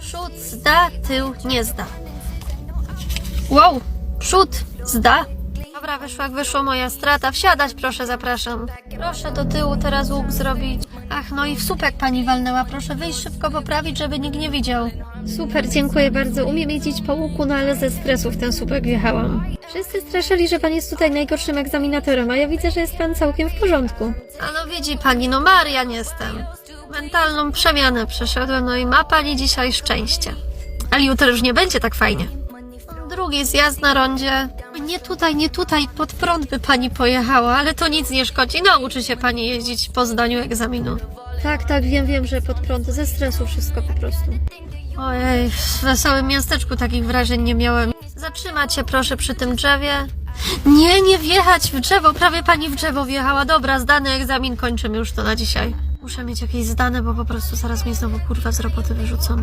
Przód zda, tył nie zda. Wow, przód zda. Dobra, wyszło jak wyszło moja strata. Wsiadać proszę, zapraszam. Proszę do tyłu teraz łuk zrobić. Ach, no i w słupek pani walnęła. Proszę wyjść szybko poprawić, żeby nikt nie widział. Super, dziękuję bardzo. Umiem jeździć po łuku, no ale ze stresu w ten słupek wjechałam. Wszyscy straszyli, że pan jest tutaj najgorszym egzaminatorem, a ja widzę, że jest pan całkiem w porządku. A no widzi pani, no Marian jestem. Mentalną przemianę przeszedłem, no i ma pani dzisiaj szczęście. Ale jutro już nie będzie tak fajnie. Drugi zjazd na rondzie. Nie tutaj, nie tutaj, pod prąd by pani pojechała, ale to nic nie szkodzi. Nauczy się pani jeździć po zdaniu egzaminu. Tak, tak, wiem, wiem, że pod prąd, ze stresu wszystko po prostu. Ojej, w wesołym miasteczku takich wrażeń nie miałem. Zatrzymać się proszę przy tym drzewie. Nie, nie wjechać w drzewo, prawie pani w drzewo wjechała. Dobra, zdany egzamin, kończymy już to na dzisiaj. Muszę mieć jakieś zdane, bo po prostu zaraz mnie znowu kurwa z roboty wyrzucą.